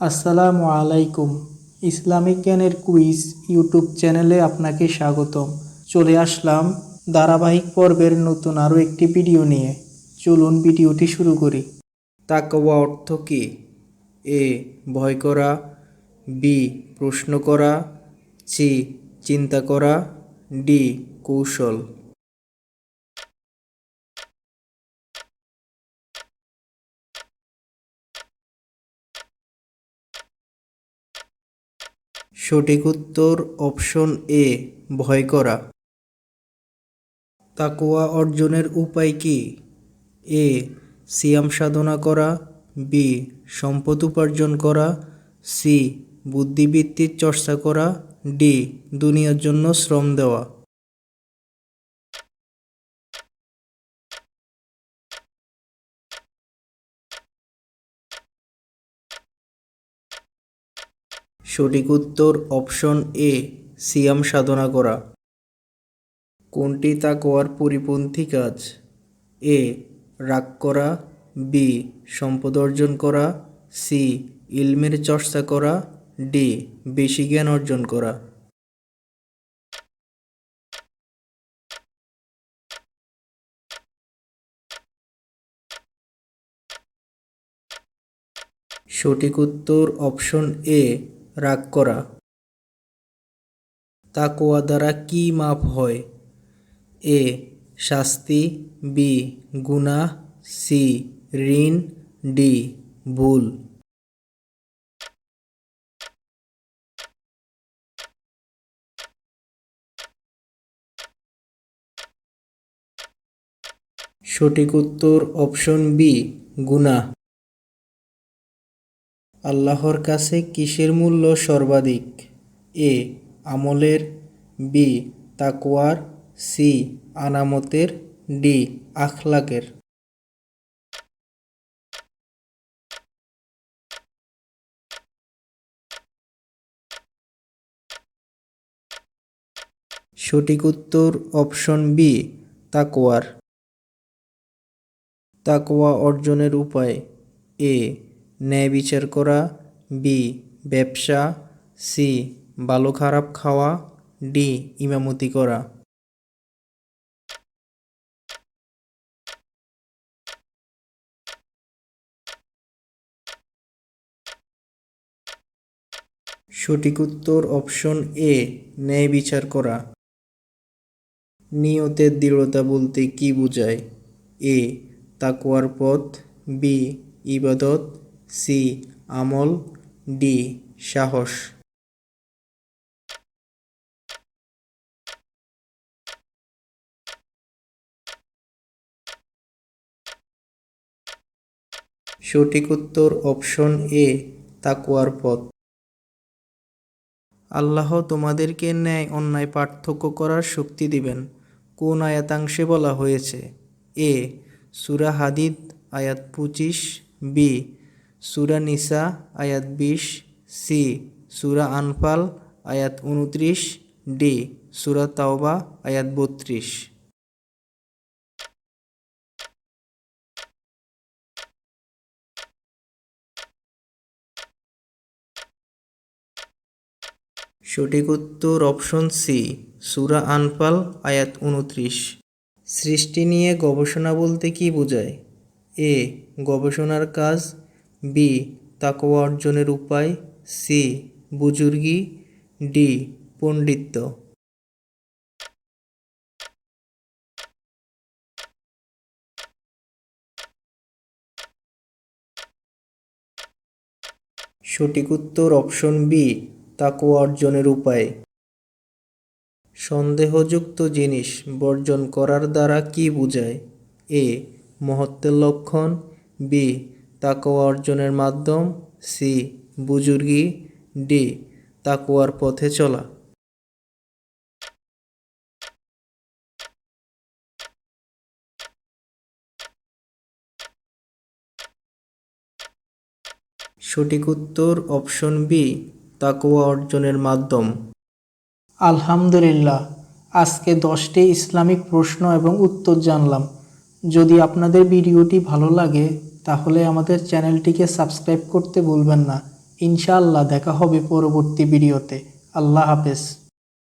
আসসালামু আলাইকুম। ইসলামিক জ্ঞানের কুইজ ইউটিউব চ্যানেলে আপনাকে স্বাগতম। চলে আসলাম ধারাবাহিক পর্বের নতুন আরও একটি ভিডিও নিয়ে। চলুন ভিডিওটি শুরু করি। তাকওয়া অর্থ কী? এ. ভয় করা, বি. প্রশ্ন করা, সি. চিন্তা করা, ডি. কৌশল। সঠিক উত্তর অপশন এ, ভয় করা। তাকুয়া অর্জনের উপায় কি? এ, সিয়াম সাধনা করা। বি, সম্পদ উপার্জন করা। সি, বুদ্ধিবৃত্তির চর্চা করা। ডি, দুনিয়ার জন্য শ্রম দেওয়া। সঠিক উত্তর অপশন এ, সিয়াম সাধনা করা। কোনটি তাকওয়ার পরিপন্থী কাজ? এ, রাগ করা। বি, সম্পদ অর্জন করা। সি, ইলমের চর্চা করা। ডি, বেশি জ্ঞান অর্জন করা। সঠিক উত্তর অপশন এ রাগ করা। তাকোয়া দ্বারা কি মাপ হয়? এ. শাস্তি। বি. গুনাহ। সি. ঋণ। ডি. ভুল। সঠিক উত্তর অপশন বি, গুনাহ। আল্লাহর কাছে কিসের মূল্য সর্বাধিক? এ. আমলের। বি. তাকওয়ার। সি. আনামতের। ডি. আখলাকের। সঠিক উত্তর অপশন বি, তাকওয়ার। তাকওয়া অর্জনের উপায়। এ. ন্যায় বিচার করা, বি, ব্যবসা, সি ভালো খারাপ খাওয়া, ডি, ইমামতি করা। সঠিক উত্তর অপশন এ, ন্যায় বিচার করা। নিয়তের দৃঢ়তা বলতে কি বোঝায়? এ, তাকওয়ার পথ, বি, ইবাদত সি, আমল, ডি, সাহস। সঠিক উত্তর অপশন এ, তাকওয়ার পথ। আল্লাহ তোমাদেরকে ন্যায় অন্যায় পার্থক্য করার শক্তি দিবেন। কোন আয়াতাংশে বলা হয়েছে? এ, সুরা হাদিদ, আয়াত পঁচিশ, বি সুরা নিসা, আয়াত বিশ, সি, সুরা আনফাল, আয়াত উনত্রিশ ডি, সুরা তাওবা, আয়াত বত্রিশ। সঠিক উত্তর অপশন সি, সুরা আনফাল, আয়াত উনত্রিশ সৃষ্টি নিয়ে গবেষণা বলতে কি বোঝায়? এ, গবেষণার কাজ বি তাকওয়া অর্জনের উপায় সি বুজুর্গি ডি পণ্ডিত্য। সঠিক উত্তর অপশন বি তাকওয়া অর্জনের উপায়। সন্দেহযুক্ত জিনিস বর্জন করার দ্বারা কি বোঝায়? এ মহত্বের লক্ষণ। বি তাকওয়া অর্জনের মাধ্যম সি, বুজুর্গি, ডি, তাকওয়ার পথে চলা। সঠিক উত্তর অপশন বি, তাকওয়া অর্জনের মাধ্যম। আলহামদুলিল্লাহ, আজকে দশটি ইসলামিক প্রশ্ন এবং উত্তর জানলাম। যদি আপনাদের ভিডিওটি ভালো লাগে তাহলে আমাদের চ্যানেলটিকে সাবস্ক্রাইব করতে ভুলবেন না। ইনশাআল্লাহ দেখা হবে পরবর্তী ভিডিওতে। আল্লাহ হাফেজ।